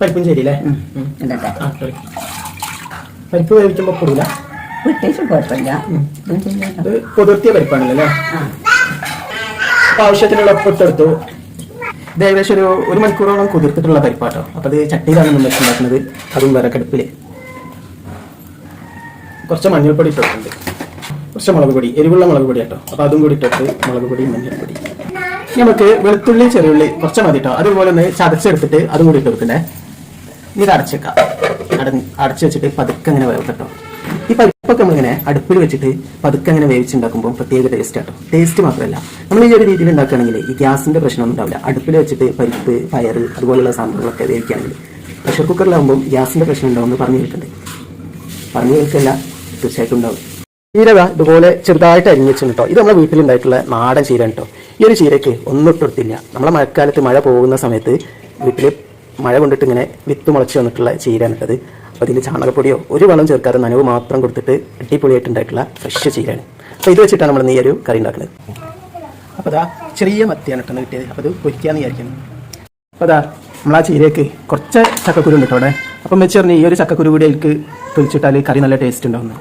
പരിപ്പും ശരി. അല്ലേ വേവിക്കുമ്പോ പൊടിയില്ല കുതിർത്തിയ പരിപ്പാണല്ലോ അല്ലേ? ആവശ്യത്തിനുള്ള ഉപ്പിട്ടെടുത്തു ഇത് ഏകദേശം ഒരു ഒരു മണിക്കൂറോളം കുതിർത്തിട്ടുള്ള പരിപ്പാട്ടോ. അപ്പൊ അത് ചട്ടിയിലാണ് നമ്മൾ ഉണ്ടാക്കുന്നത്. അതും വിറകടുപ്പിൽ കുറച്ച് മഞ്ഞൾപ്പൊടി ഇട്ടിട്ടുണ്ട്. കുറച്ച് മുളക് പൊടി എരിവുള്ള മുളക് പൊടി കേട്ടോ അപ്പൊ അതും കൂടി ഇട്ടിട്ട് മുളക് പൊടി മഞ്ഞൾപ്പൊടി നമുക്ക് വെളുത്തുള്ളി ചെറിയുള്ളി കുറച്ച് മതി കേട്ടോ അതുപോലെ ഒന്ന് ചതച്ചെടുത്തിട്ട് അതും കൂടി ഇനി ഇത് അടച്ചേക്കാം അട- അടച്ചു വെച്ചിട്ട് പതുക്കെ അങ്ങനെ വേവ് കേട്ടോ ഈ പരിപ്പൊക്കെ നമ്മളിങ്ങനെ അടുപ്പിൽ വെച്ചിട്ട് പതുക്കെ അങ്ങനെ വേവിച്ചുണ്ടാക്കുമ്പോൾ പ്രത്യേക ടേസ്റ്റ് ആട്ടോ. ടേസ്റ്റ് മാത്രമല്ല. നമ്മൾ ഈ ഒരു രീതിയിൽ ഉണ്ടാക്കുകയാണെങ്കിൽ ഈ ഗ്യാസിന്റെ പ്രശ്നമൊന്നും ഉണ്ടാവില്ല. അടുപ്പിൽ വെച്ചിട്ട് പരിപ്പ് പയർ അതുപോലുള്ള സാധനങ്ങളൊക്കെ വേവിക്കുകയാണെങ്കിൽ പ്രഷർ കുക്കറിലാകുമ്പോൾ ഗ്യാസിന്റെ പ്രശ്നം ഉണ്ടാവുമെന്ന് പറഞ്ഞു കേട്ടിട്ടുണ്ട്. പറഞ്ഞു കേൾക്കല്ല തീർച്ചയായിട്ടും ഉണ്ടാവും. ചീരക ഇതുപോലെ ചെറുതായിട്ട് അരിഞ്ഞു വെച്ചിട്ടുണ്ട് കേട്ടോ ഇത് നമ്മുടെ വീട്ടിലുണ്ടായിട്ടുള്ള നാടൻ ചീര കേട്ടോ ഈ ഒരു ചീരയ്ക്ക് ഒന്നും ഇട്ടെടുത്തില്ല നമ്മളെ മഴക്കാലത്ത് മഴ പോകുന്ന സമയത്ത് വീട്ടിൽ മഴ കൊണ്ടിട്ട് ഇങ്ങനെ വിത്ത് മുളച്ച് വന്നിട്ടുള്ള ചീരയാണ് കേട്ടത് അപ്പോൾ ഇതിന്റെ ചാണകപ്പൊടിയോ ഒരു വളം ചേർക്കാതെ നനവ് മാത്രം കൊടുത്തിട്ട് അടിപൊളിയായിട്ടുണ്ടായിട്ടുള്ള ഫ്രഷ് ചീരയാണ് അപ്പോൾ ഇത് വെച്ചിട്ടാണ് നമ്മൾ ഈ ഒരു കറി ഉണ്ടാക്കുന്നത്. അപ്പോൾ അതാ ചെറിയ മത്തിയാണ് ഇട്ടെന്ന് കിട്ടിയത്. അപ്പോൾ ഇത് പൊരിക്കാന്ന് വിചാരിക്കുന്നു. അപ്പോൾ അതാ നമ്മൾ ആ ചീരയ്ക്ക് കുറച്ച് ചക്കക്കുരു ഉണ്ട് കേട്ടോ അവിടെ. അപ്പം വെച്ച് പറഞ്ഞാൽ ഈ ഒരു ചക്കക്കുരു കൂടി അതിൽക്ക് പൊരിച്ചിട്ടാൽ കറി നല്ല ടേസ്റ്റ് ഉണ്ടാവുന്നു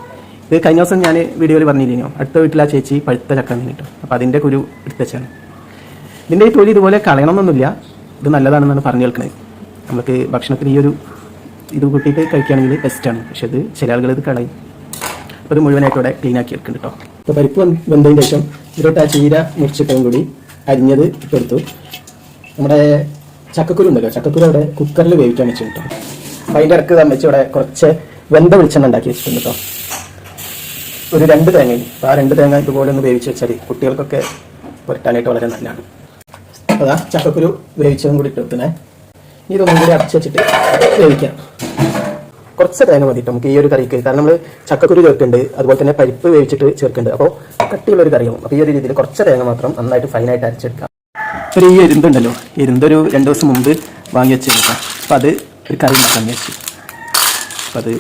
ഇത് കഴിഞ്ഞ ദിവസം ഞാൻ വീഡിയോയിൽ പറഞ്ഞില്ലയോ അടുത്ത വീട്ടിൽ ആ ചേച്ചി പഴുത്ത ചക്ക കിട്ടും അപ്പോൾ അതിന്റെ കുരു എടുത്തച്ചാണ് ഇതിന്റെ ഈ തൊലി ഇതുപോലെ കളയണമെന്നൊന്നുമില്ല. ഇത് നല്ലതാണെന്നാണ് പറഞ്ഞു കേൾക്കുന്നത് നമുക്ക് ഭക്ഷണത്തിന് ഈ ഒരു ഇത് കൂട്ടിയിട്ട് കഴിക്കുകയാണെങ്കിൽ ബെസ്റ്റാണ് പക്ഷെ അത് ചില ആളുകൾ ഇത് കളയും. അപ്പോൾ ഇത് മുഴുവനായിട്ട് ഇവിടെ ക്ലീൻ ആക്കി എടുക്കുന്നുണ്ട് കേട്ടോ അപ്പോൾ പരിപ്പ് വെന്തതിന് ശേഷം ഇതിലോട്ട് ആ ചീര മുറിച്ചിട്ടും കൂടി അരിഞ്ഞത് ഇട്ടെടുത്തു നമ്മുടെ ചക്കക്കുരു ഉണ്ടല്ലോ ചക്കക്കുരു അവിടെ കുക്കറിൽ വേവിക്കാൻ വെച്ചിട്ടുണ്ടോ അപ്പോൾ അപ്പം അതിന്റെ ഇടയ്ക്ക് തമ്മിച്ച് ഇവിടെ കുറച്ച് വെന്ത വെളിച്ചെണ്ണ ഉണ്ടാക്കി വെച്ചിട്ടുണ്ട് കേട്ടോ ഒരു രണ്ട് തേങ്ങയിൽ ആ രണ്ട് തേങ്ങ ഇതുപോലെ ഒന്ന് വേവിച്ച് വെച്ചാൽ കുട്ടികൾക്കൊക്കെ പുരട്ടാനായിട്ട് വളരെ നല്ലതാണ്. അപ്പോൾ അതാ ചക്കക്കുരു വേവിച്ചതും കൂടി ഇട്ടെടുത്തേ ഇനി ഇതൊന്നും കൂടി അടച്ചു വെച്ചിട്ട് വേവിക്കാം. കുറച്ച് തേങ്ങ മതിട്ടോ നമുക്ക് ഈ ഒരു കറിക്ക്. കാരണം നമ്മൾ ചക്കക്കുരു ചേർക്കുന്നുണ്ട് അതുപോലെ തന്നെ പരിപ്പ് വേവിച്ചിട്ട് ചേർക്കുന്നുണ്ട്. അപ്പോൾ കട്ടിയുള്ള ഒരു കറിയാവും. അപ്പോൾ ഈ ഒരു രീതിയിൽ കുറച്ച് തേങ്ങ മാത്രം നന്നായിട്ട് ഫൈനായിട്ട് അരച്ചെടുക്കാം. ഒരു ഈ എരുന്തുണ്ടല്ലോ എരുന്തൊരു രണ്ട് ദിവസം മുമ്പ് വാങ്ങി വെച്ചെടുക്കാം അപ്പോൾ അത് ഒരു കറി ഉണ്ടാക്കാൻ വെച്ചു അപ്പം അത്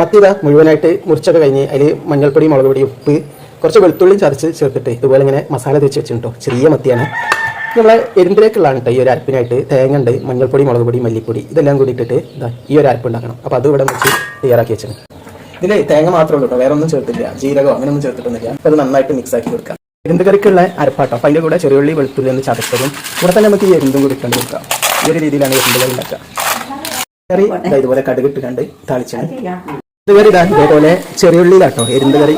മത്തിത മുഴുവനായിട്ട് മുറിച്ചൊക്കെ കഴിഞ്ഞ് അതിൽ മഞ്ഞൾപ്പൊടി മുളക് പൊടി ഉപ്പ് കുറച്ച് വെളുത്തുള്ളി ചതച്ച് ചേർത്തിട്ട് ഇതുപോലെ ഇങ്ങനെ മസാല തേച്ച് വെച്ചിട്ടുണ്ടോ? ചെറിയ മത്തിയാണ്. നമ്മളെ എരുമ്പിലേക്കുള്ളതാണ് കേട്ടോ ഈ ഒരു അരപ്പിനായിട്ട് തേങ്ങ ഉണ്ട് മഞ്ഞൾപ്പൊടി മുളക് പൊടി മല്ലിപ്പൊടി ഇതെല്ലാം കൂടി ഇട്ടിട്ട് ഇതാ ഈ ഒരു അരപ്പ് ഉണ്ടാക്കണം അപ്പോൾ അത് ഇവിടെ വെച്ച് തയ്യാറാക്കി വെച്ചാണ് ഇതിൽ തേങ്ങ മാത്രമേ ഉള്ളൂ കേട്ടോ വേറെ ഒന്നും ചേർത്തില്ല ജീരകമോ അങ്ങനെയൊന്നും ചേർത്തിട്ടൊന്നുമില്ല. അപ്പോൾ അത് നന്നായിട്ട് മിക്സ് ആക്കി കൊടുക്കാം. എരുന്തുകറിക്കുള്ള അരപ്പാട്ടോ? അപ്പോൾ അതിന്റെ കൂടെ ചെറിയുള്ളി വെളുത്തുള്ളി ഒന്ന് ചതച്ചതും കൂടെ തന്നെ നമുക്ക് ഈ എരുന്തും കൂടി ഇട്ടുണ്ട് കൊടുക്കാം ഈ ഒരു രീതിയിലാണ് എരുന്തുകൾ ഉണ്ടാക്കുക. കറി ഇതുപോലെ കടുകിട്ട് കണ്ട് താളിച്ചാണ്. ഇത് കറി ഇതാ ഇതേപോലെ ചെറിയുള്ളിയിലാട്ടോ എരുന്ത് കറി.